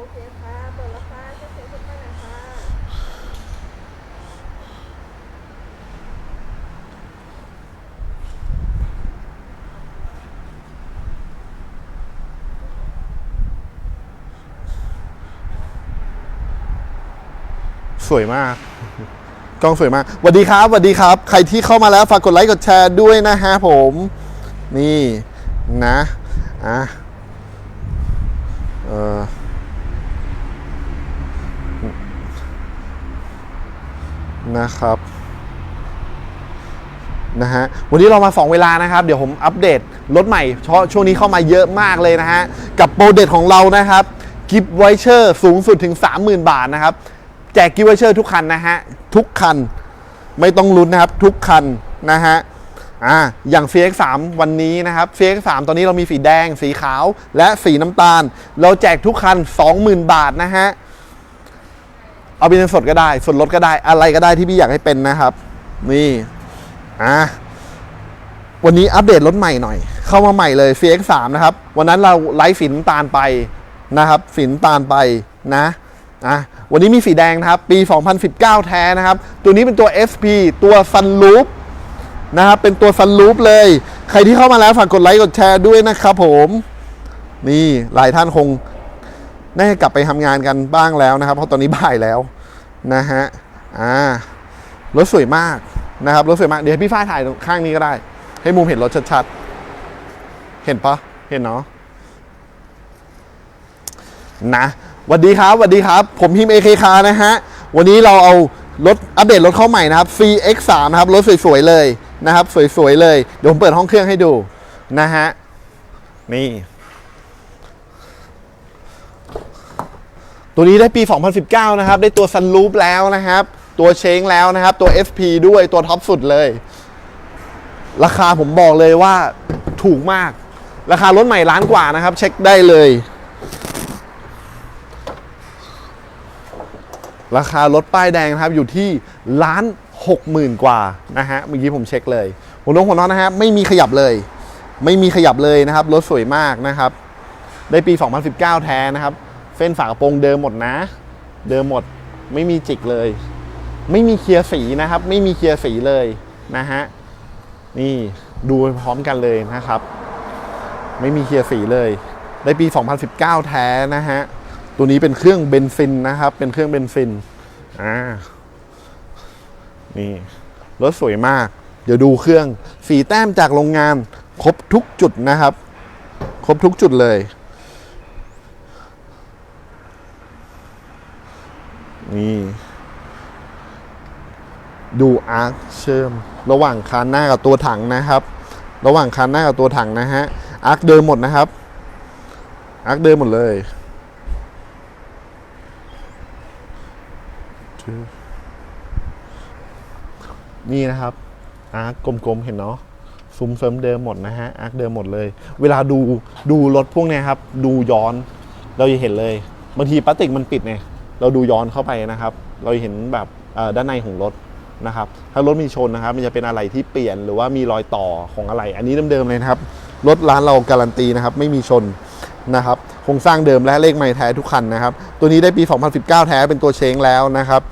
โอเคค่ะเปิดราคาเช็คเช็คทุกท่านนะคะสวยมาก กล้องสวยมากสวัสดีครับสวัสดีครับ ใครที่เข้ามาแล้วฝากกดไลค์กดแชร์ด้วยนะฮะผม นี่นะ อะ เออ นะครับนะฮะวันนี้เรามา 2 เวลานะครับ เดี๋ยวผมอัปเดตรถใหม่เพราะช่วงนี้เข้ามาเยอะมากเลยนะฮะ กับโปรเด็ดของเรานะครับ กิฟต์ไวเชอร์สูงสุดถึง 30,000 บาทนะครับ แจกกิฟต์ไวเชอร์ทุกคันนะฮะ ทุกคันไม่ต้องลุ้นนะครับ ทุกคันนะฮะอ่าอย่าง CX3 วันนี้นะครับ CX3 ตอนนี้เรามีสีแดง สีขาว และสีน้ำตาล เราแจกทุกคัน 20,000 บาทนะฮะ เอาเป็นเงินสดก็ได้ ส่วนลดก็ได้อะไรก็ได้ที่พี่อยากให้เป็นนะครับ นี่อะวันนี้อัปเดตรถใหม่หน่อย เข้ามาใหม่เลย CX3 นะครับ วันนั้นเราไลฟ์สีน้ำตาลไปนะครับสีน้ำตาลไปนะอะวันนี้มีสีแดงนะครับ ปี 2019 แท้นะครับ ตัวนี้เป็นตัว SP ตัว Sunroof นะครับ เป็นตัว Sunroof เลย ใครที่เข้ามาแล้วฝากกดไลค์กดแชร์ด้วยนะครับผม นี่หลายท่านคง น่าจะกลับไปทำงานกันบ้างแล้วนะครับ เพราะตอนนี้บ่ายแล้วนะฮะอ่ารถสวยมากนะครับรถสวยมากเดี๋ยวพี่ฝ้ายถ่ายข้างนี้ก็ได้ ให้มุมเห็นรถชัดๆ เห็นปะเห็นเนาะนะสวัสดีครับสวัสดีครับ ผมพิมพ์ AKK นะฮะ วันนี้เราเอารถอัปเดตรถเข้าใหม่นะครับ CX3 นะครับ รถสวยๆเลยนะครับ สวยๆเลย เดี๋ยวผมเปิดห้องเครื่องให้ดูนะฮะ นี่ ตัวนี้ได้ปี 2019 นะครับ ได้ตัว Sunroof แล้วนะครับ ตัวเชงแล้วนะครับ ตัว SP ด้วยตัวท็อปสุดเลย ราคาผมบอกเลยว่าถูกมาก ราคารถใหม่ล้านกว่านะครับ เช็คได้เลย ราคารถป้ายแดงนะครับอยู่ที่ล้านหกหมื่นกว่านะฮะเมื่อกี้ผมเช็คเลยหัวน้องหัวน้องนะฮะไม่มีขยับเลย ไม่มีขยับเลยนะครับรถสวยมากนะครับ ได้ปี 2019 แท้นะครับ เส้นฝากระโปรงเดิมหมดนะ เดิมหมดไม่มีจิกเลย ไม่มีเคลียร์สีนะครับ ไม่มีเคลียร์สีเลยนะฮะนี่ดูพร้อมกันเลยนะครับ ไม่มีเคลียร์สีเลย ได้ปี 2019 แท้นะฮะตัวนี้เป็นเครื่องเบนซินนะครับ เป็นเครื่องเบนซินอ่านี่รถสวยมาก เดี๋ยวดูเครื่องสีแต้มจากโรงงาน ครบทุกจุดนะครับ ครบทุกจุดเลย นี่ดูอาร์คเชื่อม ระหว่างคานหน้ากับตัวถังนะครับ ระหว่างคานหน้ากับตัวถังนะฮะอาร์คเดิมหมดนะครับอาร์คเดิมหมดเลยนี่นะครับอาร์คกลมๆเห็นเนาะซุ้มเฟิร์มเดิมหมดนะฮะอาร์คเดิมหมดเลย เวลาดูดูรถพวกนี้ครับ ดูย้อน เราจะเห็นเลยบางทีพลาสติกมันปิดเนี่ย เราดูย้อนเข้าไปนะครับ เราเห็นแบบด้านในของรถนะครับ ถ้ารถมีชนนะครับ มันจะเป็นอะไรที่เปลี่ยนหรือว่ามีรอยต่อของอะไร อันนี้เดิมๆเลยนะครับ รถร้านเราการันตีนะครับ ไม่มีชนนะครับโครงสร้างเดิมและเลขไม้แท้ทุกคันนะครับ ตัวนี้ได้ปี 2019 แท้เป็นตัวเชงแล้วนะครับ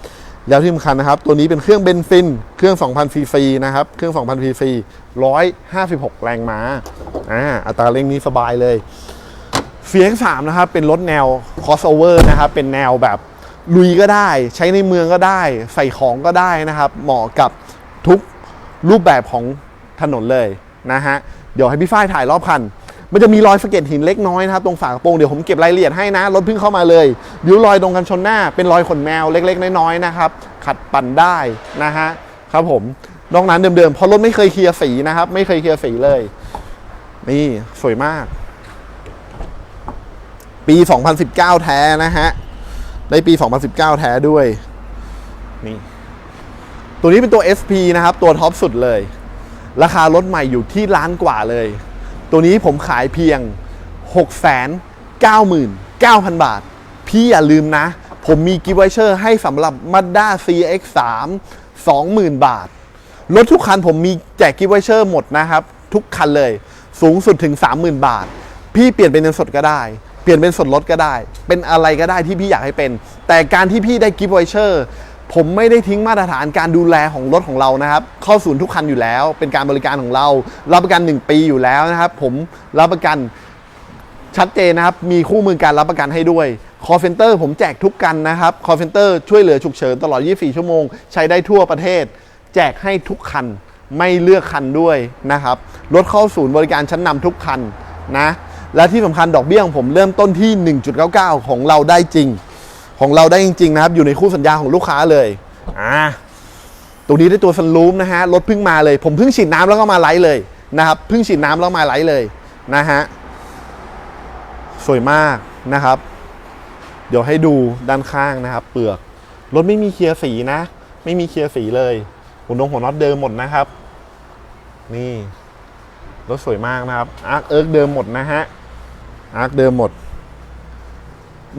แล้วที่สำคัญนะครับ ตัวนี้เป็นเครื่องเบนซิน เครื่อง 2,000ซีซีนะครับ เครื่อง 2,000ซีซี156 แรงม้าอ่าอัตราเร่งนี้สบายเลย CX3 นะครับ เป็นรถแนว crossover นะครับ เป็นแนวแบบ ลุยก็ได้ ใช้ในเมืองก็ได้ ใส่ของก็ได้นะครับ เหมาะกับทุกรูปแบบของถนนเลยนะฮะ เดี๋ยวให้พี่ฝ้ายถ่ายรอบคัน มันจะมีรอยสะเก็ดหินเล็กน้อยนะครับ ตรงฝากระโปรงเดี๋ยวผมเก็บรายละเอียดให้นะ รถเพิ่งเข้ามาเลยริ้วรอยตรงกันชนหน้า เป็นรอยขนแมวเล็ก ๆ น้อยๆนะครับ ขัดปั่นได้นะฮะครับผมนอกนั้นเดิมๆเพราะรถไม่เคยเคลียร์สีนะครับ ไม่เคยเคลียร์สีเลย นี่สวยมาก ปี 2019 แท้นะฮะ ได้ปี 2019 แท้ด้วยนี่ตัวนี้เป็นตัว SP นะครับ ตัวท็อปสุดเลย ราคารถใหม่อยู่ที่ล้านกว่าเลย ตัวนี้ผมขายเพียง 699,000 บาท พี่อย่าลืมนะ ผมมีกิฟต์ไวเชอร์ให้สำหรับ Mazda CX3 20,000 บาท รถทุกคันผมมีแจกกิฟต์ไวเชอร์หมดนะครับ ทุกคันเลย สูงสุดถึง 30,000 บาท พี่เปลี่ยนเป็นเงินสดก็ได้ เปลี่ยนเป็นส่วนลดก็ได้ เป็นอะไรก็ได้ที่พี่อยากให้เป็น แต่การที่พี่ได้กิฟต์ไวเชอร์ผมไม่ได้ทิ้งมาตรฐานการดูแลของรถของเรานะครับ เข้าศูนย์ทุกคันอยู่แล้ว เป็นการบริการของเรา รับประกัน 1 ปีอยู่แล้วนะครับ ผมรับประกันชัดเจนนะครับ มีคู่มือการรับประกันให้ด้วย call center ผมแจกทุกกันนะครับ call center ช่วยเหลือฉุกเฉินตลอด 24 ชั่วโมง ใช้ได้ทั่วประเทศ แจกให้ทุกคัน ไม่เลือกคันด้วยนะครับ รถเข้าศูนย์บริการชั้นนำทุกคันนะ และที่สำคัญดอกเบี้ยของผมเริ่มต้นที่ 1.99 ของเราได้จริง ของเราได้จริง ๆ นะครับ อยู่ในคู่สัญญาของลูกค้าเลยอ่าตัวนี้ได้ตัวซันรูมนะฮะรถเพิ่งมาเลย ผมเพิ่งฉีดน้ำแล้วก็มาไลฟ์เลยนะครับเพิ่งฉีดน้ำแล้วมาไลฟ์เลยนะฮะสวยมากนะครับ เดี๋ยวให้ดูด้านข้างนะครับ เปลือกรถไม่มีเคลียร์สีนะ ไม่มีเคลียร์สีเลยหัวนงหัวน็อตเดิมหมดนะครับ นี่รถสวยมากนะครับอาร์คเอิร์กเดิมหมดนะฮะ อาร์คเดิมหมด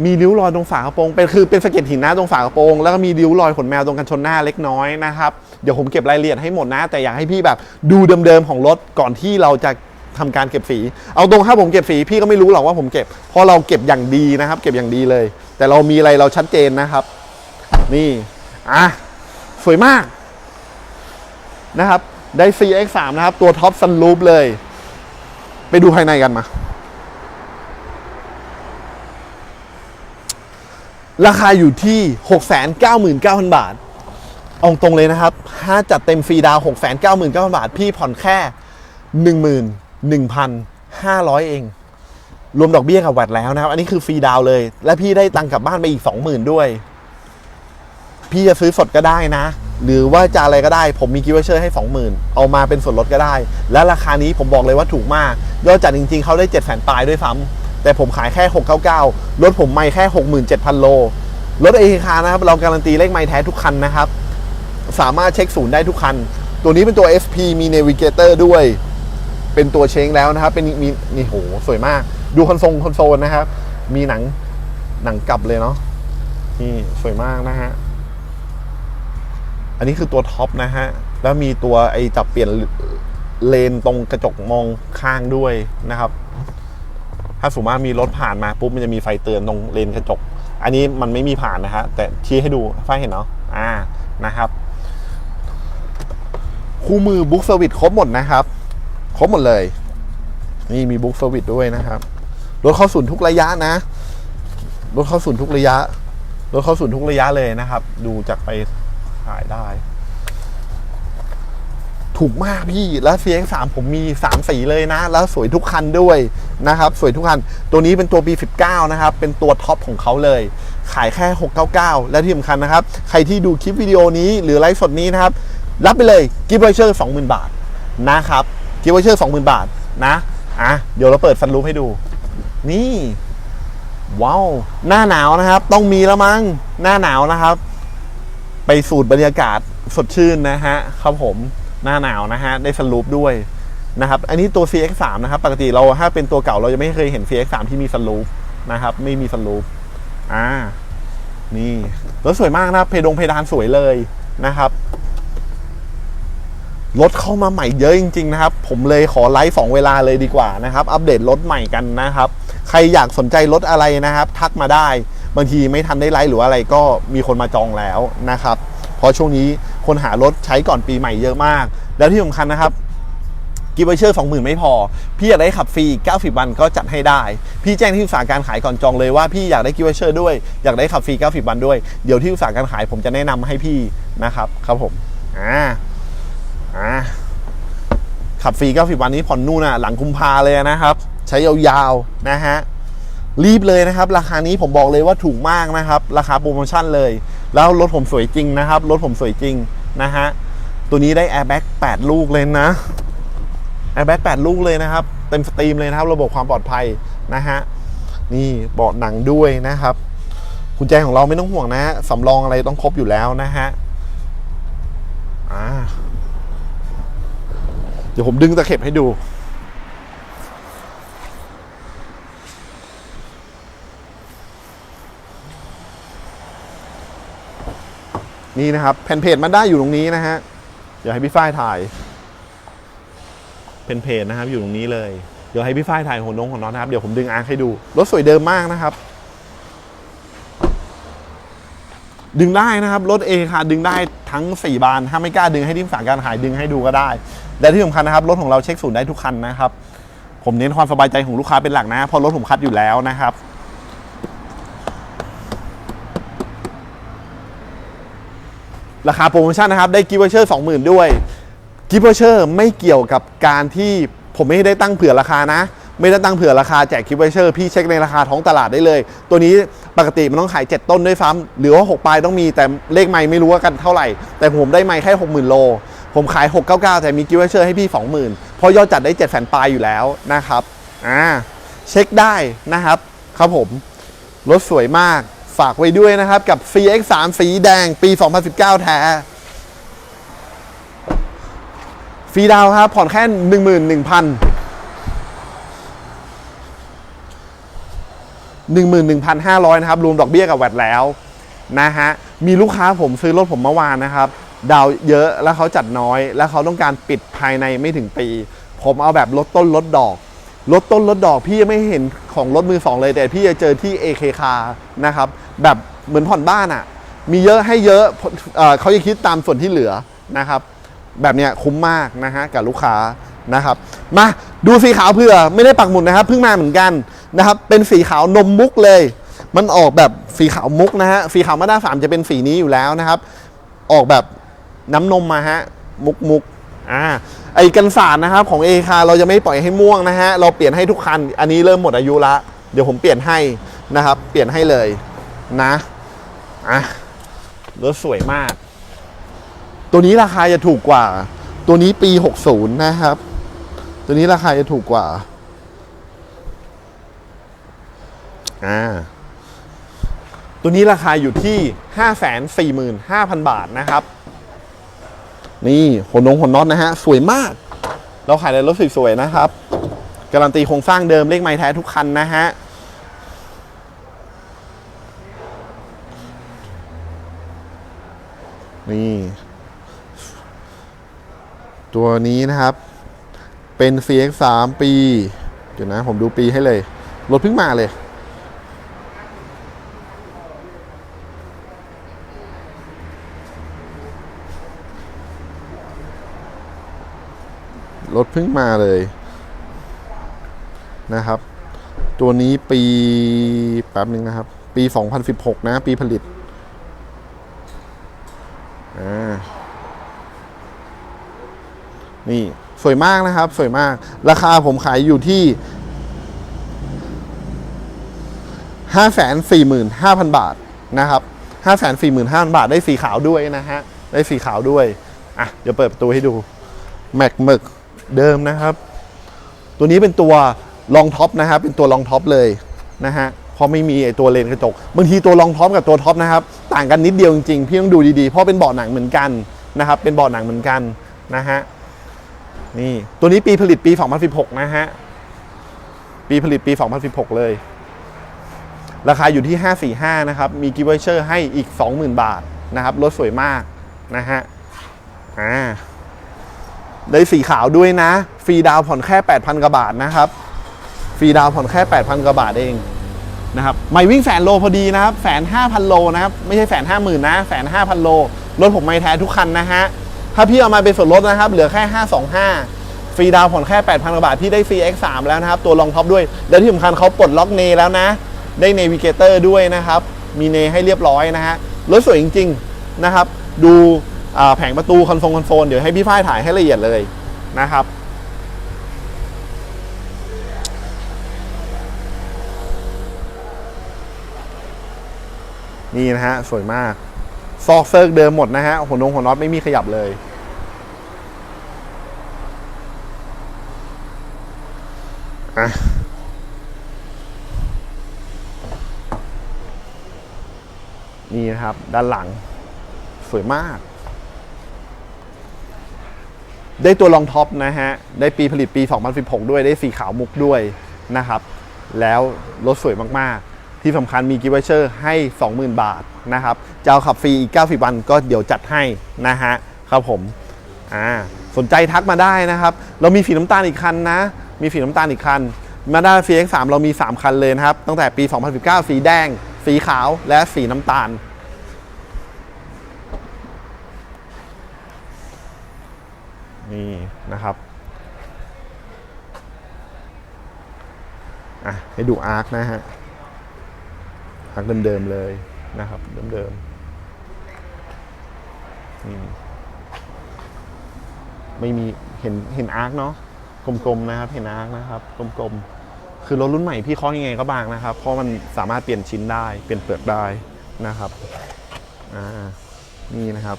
มีริ้วรอยตรงฝากระโปรงเป็นคือเป็นสะเก็ดหินนะตรงฝากระโปรงแล้วก็มีริ้วรอยขนแมวตรงกันชนหน้าเล็กน้อยนะครับเดี๋ยวผมเก็บรายละเอียดให้หมดนะ แต่อยากให้พี่แบบดูเดิมๆของรถก่อนที่เราจะทำการเก็บสี เอาตรงถ้าผมเก็บสีพี่ก็ไม่รู้หรอกว่าผมเก็บ เพราะเราเก็บอย่างดีนะครับ เก็บอย่างดีเลย แต่เรามีอะไรเราชัดเจนนะครับ นี่อะสวยมากนะครับ ได้ CX3 นะครับ ตัวท็อปซันรูปเลย ไปดูภายในกันมา ราคาอยู่ที่ 699,000 บาท เอาตรงเลยนะครับ ถ้าจัดเต็มฟรีดาวน์699,000 บาท พี่ผ่อนแค่ 11,500 เอง รวมดอกเบี้ยกับแวดแล้วนะครับ อันนี้คือฟรีดาวเลย และพี่ได้ตังค์กลับบ้านไปอีก 20,000 ด้วย พี่จะซื้อสดก็ได้นะ หรือว่าจะอะไรก็ได้ ผมมีกิฟต์เชอร์ให้ 20,000 เอามาเป็นส่วนลดก็ได้ และราคานี้ผมบอกเลยว่าถูกมาก ยอดจัดจริง ๆเขาได้7 0 0 0 0ปลายด้วยซ้ำ แต่ผมขายแค่ 699 รถผมไม่แค่ 67,000 โล รถเอคานะครับ เราการันตีเลขไม่แท้ทุกคันนะครับ สามารถเช็คศูนย์ได้ทุกคัน ตัวนี้เป็นตัว SP มี Navigator ด้วย เป็นตัวเชงแล้วนะครับ เป็นมีนี่โห สวยมาก ดูคอนโซลคอนโซลนะครับ มีหนังหนังกลับเลยเนาะ นี่สวยมากนะฮะ อันนี้คือตัวท็อปนะฮะ แล้วมีตัวไอจับเปลี่ยนเลนตรงกระจกมองข้างด้วยนะครับ ถ้าสมมติว่ามีรถผ่านมาปุ๊บมันจะมีไฟเตือนตรงเลนกระจก อันนี้มันไม่มีผ่านนะฮะแต่ชี้ให้ดูไฟเห็นเนาะอ่านะครับคู่มือบุ๊กเซอร์วิสครบหมดนะครับ ครบหมดเลย นี่มีบุ๊กเซอร์วิสด้วยนะครับรถเข้าศูนย์ทุกระยะนะรถเข้าศูนย์ทุกระยะรถเข้าศูนย์ทุกระยะเลยนะครับ ดูจากไปถ่ายได้ ถูกมากพี่แล้ว CX3 ผมมี3สีเลยนะ แล้วสวยทุกคันด้วย นะครับสวยทุกคัน ตัวนี้เป็นตัว B19 นะครับ เป็นตัวท็อปของเขาเลย ขายแค่ 699 และที่สำคัญนะครับ ใครที่ดูคลิปวิดีโอนี้หรือไลฟ์สดนี้นะครับ รับไปเลยกิฟต์ไวเชอร์20,000 บาทนะครับกิฟต์ไวเชอร์20,000 บาทนะอะเดี๋ยวเราเปิดฟันรูปให้ดู นี่ ว้าว หน้าหนาวนะครับ ต้องมีแล้วมั้งหน้าหนาวนะครับ ไปสูดบรรยากาศสดชื่นนะฮะครับผมหน้าหนาวนะฮะได้สลูปด้วย นะครับ อันนี้ตัว CX3 นะครับ ปกติเราถ้าเป็นตัวเก่าเราจะไม่เคยเห็น CX3 ที่มีสลูปนะครับ ไม่มีสลูปอ่า นี่ รถสวยมากนะครับเพดงเพดานสวยเลยนะครับ รถเข้ามาใหม่เยอะจริง ๆ นะครับ ผมเลยขอไลฟ์สองเวลาเลยดีกว่านะครับ อัปเดตรถใหม่กันนะครับ ใครอยากสนใจรถอะไรนะครับ ทักมาได้ บางทีไม่ทันได้ไลฟ์หรืออะไรก็มีคนมาจองแล้วนะครับ เพราะช่วงนี้คนหารถใช้ก่อนปีใหม่เยอะมาก แล้วที่สำคัญนะครับ กิฟต์วอเชอร์20,000ไม่พอ พี่อยากได้ขับฟรี 90 วันก็จัดให้ได้ พี่แจ้งที่อุตสาหการขายก่อนจองเลยว่าพี่อยากได้กิฟต์วอเชอร์ด้วยอยากได้ขับฟรี 90 วันด้วย เดี๋ยวที่อุตสาหการขายผมจะแนะนำให้พี่นะครับครับผมอ่าอ่าขับฟรี 90 วันนี้ผ่อนนู่นน่ะหลังกุมภาเลยนะครับ ใช้ยาวๆนะฮะรีบเลยนะครับ ราคานี้ผมบอกเลยว่าถูกมากนะครับ ราคาโปรโมชั่นเลย แล้วรถผมสวยจริงนะครับ รถผมสวยจริงนะฮะ ตัวนี้ได้แอร์แบ็ก8ลูกเลยนะ แอร์แบ็ก8ลูกเลยนะครับ เต็มสตรีมเลยนะครับ ระบบความปลอดภัยนะฮะนี่เบาะหนังด้วยนะครับกุญแจของเราไม่ต้องห่วงนะสำรองอะไรต้องครบอยู่แล้วนะฮะอ่าเดี๋ยวผมดึงตะเข็บให้ดู นี่นะครับ แผ่นเพจมันได้อยู่ตรงนี้นะฮะ เดี๋ยวให้พี่ฝ้ายถ่าย เป็นเพจนะครับอยู่ตรงนี้เลย เดี๋ยวให้พี่ฝ้ายถ่ายหัวนงของน้องนะครับ เดี๋ยวผมดึงอาร์คให้ดู รถสวยเดิมมากนะครับ ดึงได้นะครับ รถเอค่ะ ดึงได้ทั้ง 4 บาน ถ้าไม่กล้าดึงให้ที่ปรึกการขายดึงให้ดูก็ได้ และที่สำคัญนะครับ รถของเราเช็คศูนย์ได้ทุกคันนะครับ ผมเน้นความสบายใจของลูกค้าเป็นหลักนะเพราะรถผมคัดอยู่แล้วนะครับราคาโปรโมชั่นนะครับ ได้กิฟต์วอเชอร์20,000 ด้วย กิฟต์วอเชอร์ไม่เกี่ยวกับการที่ผมไม่ได้ตั้งเผื่อราคานะ ไม่ได้ตั้งเผื่อราคาแจกกิฟต์วอเชอร์พี่เช็คในราคาท้องตลาดได้เลย ตัวนี้ปกติมันต้องขาย 7 ต้นด้วยซ้ำหรือว่า 6 ปลายต้องมีแต่เลขไม่ไม่รู้ว่ากันเท่าไหร่ แต่ผมได้ไม่แค่ 60,000 โล ผมขาย 699 แต่มีกิฟต์วอเชอร์ให้พี่ 20,000 เพราะยอดจัดได้7 0 0 0 0ปลายอยู่แล้วนะครับอ่าเช็คได้นะครับครับผมรถสวยมากฝากไว้ด้วยนะครับกับ CX3 สีแดงปี 2019 แท้ ฟรีดาวครับ ผ่อนแค่11,000 11,500นะครับ รวมดอกเบี้ยกับแวดแล้วนะฮะ มีลูกค้าผมซื้อรถผมเมื่อวานนะครับ ดาวเยอะแล้วเขาจัดน้อย แล้วเขาต้องการปิดภายในไม่ถึงปี ผมเอาแบบลดต้นลดดอกลดต้นลดดอกพี่ยังไม่เห็นของรถมือสองเลย แต่พี่จะเจอที่ AK Car นะครับ แบบเหมือนผ่อนบ้านอะ่ะ มีเยอะให้เยอะเอเขาจะคิดตามส่วนที่เหลือนะครับ แบบเนี้ยคุ้มมากนะฮะกับลูกค้านะครับ มาดูสีขาวเผื่อไม่ได้ปักหมุดนะครับเพิ่งมาเหมือนกันนะครับเป็นสีขาวนมมุกเลย มันออกแบบสีขาวมุกนะฮะสีขาวมาด้าสามจะเป็นสีนี้อยู่แล้วนะครับ ออกแบบน้ำนมมาฮะมุกมุกอ่าไอ้กันสารนะครับของเอคาเราจะไม่ปล่อยให้ม่วงนะฮะเราเปลี่ยนให้ทุกคัน อันนี้เริ่มหมดอายุละเดี๋ยวผมเปลี่ยนให้นะครับ เปลี่ยนให้เลยนะอะรถสวยมาก ตัวนี้ราคาจะถูกกว่า ตัวนี้ปี 60 นะครับ ตัวนี้ราคาจะถูกกว่า อ่า ตัวนี้ราคาอยู่ที่ 545,000 บาทนะครับ นี่ขนนงขนน็อตนะฮะ สวยมาก เราขายในรถสวยๆนะครับ การันตีโครงสร้างเดิมเลขไม้แท้ทุกคันนะฮะนี่ ตัวนี้นะครับ เป็น CX3 ปี เดี๋ยวนะ ผมดูปีให้เลย รถเพิ่งมาเลย รถเพิ่งมาเลยนะครับ ตัวนี้ปีแป๊บนึงนะครับ ปี 2016 นะ ปีผลิต อ่า นี่สวยมากนะครับสวยมาก ราคาผมขายอยู่ที่ 545,000 บาทนะครับ 545,000 บาทได้สีขาวด้วยนะฮะ ได้สีขาวด้วย อะ เดี๋ยวเปิดประตูให้ดู แม็กหมึกเดิมนะครับ ตัวนี้เป็นตัวรองท็อปนะครับ เป็นตัวรองท็อปเลยนะฮะเพราะไม่มีไอตัวเลนกระจก บางทีตัวรองท็อปกับตัวท็อปนะครับ ต่างกันนิดเดียวจริงๆ พี่ต้องดูดีๆ เพราะเป็นเบาะหนังเหมือนกันนะครับ เป็นเบาะหนังเหมือนกันนะฮะ นี่ตัวนี้ปีผลิตปี 2016 นะฮะ ปีผลิตปี 2016 เลย ราคาอยู่ที่ 545 นะครับ มีกิฟต์วอเชอร์ให้อีก 20,000 บาทนะครับรถสวยมากนะฮะอ่าได้สีขาวด้วยนะ ฟรีดาวผ่อนแค่ 8,000 กว่าบาทนะครับ ฟรีดาวผ่อนแค่ 8,000 กว่าบาทเองนะครับไม่วิ่งแสนโลพอดีนะครับแสนห้าพันโลนะครับ ไม่ใช่แสนห้าหมื่นนะแสนห้าพันโลรถผมไม่แท้ทุกคันนะฮะ ถ้าพี่เอามาเป็นส่วนลดนะครับ เหลือแค่ 525 ฟรีดาวผ่อนแค่ 8,000กว่าบาท พี่ได้ฟรี X3 แล้วนะครับ ตัวรองท็อปด้วย และที่สำคัญเขาปลดล็อกเนแล้วนะ ได้เนวิเกเตอร์ด้วยนะครับ มีเนให้เรียบร้อยนะฮะ รถสวยจริง ๆ นะครับ ดูแผงประตูคอนโซลคอนโซล เดี๋ยวให้พี่ฝ้ายถ่ายให้ละเอียดเลยนะครับนี่นะฮะ สวยมาก ซอกเซิร์กเดิมหมดนะฮะหัวนงหัวน็อตไม่มีขยับเลยะนี่นะครับ ด้านหลัง สวยมาก ได้ตัวรองท็อปนะฮะ ได้ปีผลิตปี 2016 ด้วยได้สีขาวมุกด้วยนะครับ แล้วรถสวยมาก ๆ ที่สำคัญมีกิฟต์วเชอร์ให้ 20,000 บาทนะครับจะเอาขับฟรีอีก 90 วันก็เดี๋ยวจัดให้นะฮะครับผมอ่าสนใจทักมาได้นะครับ เรามีสีน้ำตาลอีกคันนะ มีสีน้ำตาลอีกคัน Mazda CX-3 เรามี 3 คันเลยนะครับ ตั้งแต่ปี 2019 สีแดง สีขาวและสีน้ำตาล นี่นะครับอะให้ดูอาร์คนะฮะอาร์คเดิมๆเลยนะครับเดิมๆไม่มีเห็นเห็นอาร์คเนาะ กลมๆนะครับเห็นอาร์คนะครับกลมๆคือรถรุ่นใหม่พี่เคาะยังไงก็บางนะครับ เพราะมันสามารถเปลี่ยนชิ้นได้เปลี่ยนเปลือกได้นะครับอ่านี่นะครับ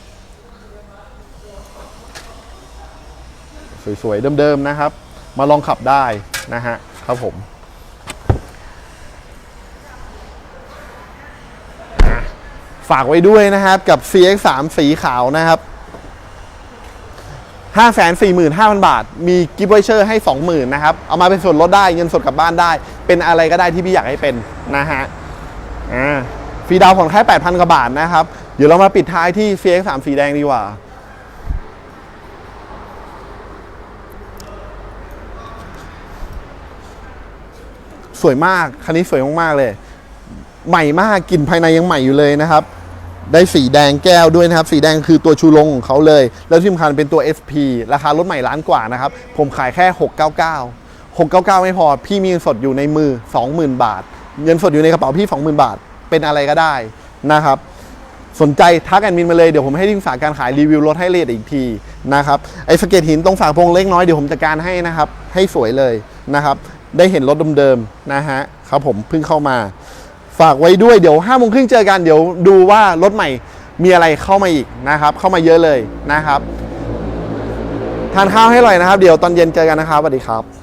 สวยๆเดิมๆนะครับ มาลองขับได้นะฮะครับผมฝากไว้ด้วยนะครับกับ CX3 สีขาวนะครับ 545,000 บาท มีกิฟต์วอเชอร์ให้ 20,000นะครับ เอามาเป็นส่วนลดได้เงินสดกลับบ้านได้ เป็นอะไรก็ได้ที่พี่อยากให้เป็นนะฮะอ่าฟรีดาวน์ผ่อนแค่ 8,000 กว่าบาทนะครับ เดี๋ยวเรามาปิดท้ายที่ CX3 สีแดงดีกว่า สวยมาก คันนี้สวยมาก ๆ เลย ใหม่มากกลิ่นภายในยังใหม่อยู่เลยนะครับ ได้สีแดงแก้วด้วยนะครับ สีแดงคือตัวชูโรงของเขาเลย แล้วที่สำคัญเป็นตัว SP ราคารถใหม่ล้านกว่านะครับ ผมขายแค่ 699 699 ไม่พอ พี่มีเงินสดอยู่ในมือ 20,000 บาท เงินสดอยู่ในกระเป๋าพี่ 20,000 บาท เป็นอะไรก็ได้นะครับ สนใจทักแอดมินมาเลย เดี๋ยวผมให้ที่ปรึกษาการขายรีวิวรถให้ละเอียดอีกทีนะครับไอ้สเก็ตหินตรงฝากพงเล็กน้อยเดี๋ยวผมจัดการให้นะครับ ให้สวยเลยนะครับ ได้เห็นรถเดิมๆนะฮะครับผมเพิ่งเข้ามา ฝากไว้ด้วยเดี๋ยวห้าโมงครึ่งเจอกันเดี๋ยวดูว่ารถใหม่มีอะไรเข้ามาอีกนะครับ เข้ามาเยอะเลยนะครับ ทานข้าวให้อร่อยนะครับ เดี๋ยวตอนเย็นเจอกันนะครับสวัสดีครับ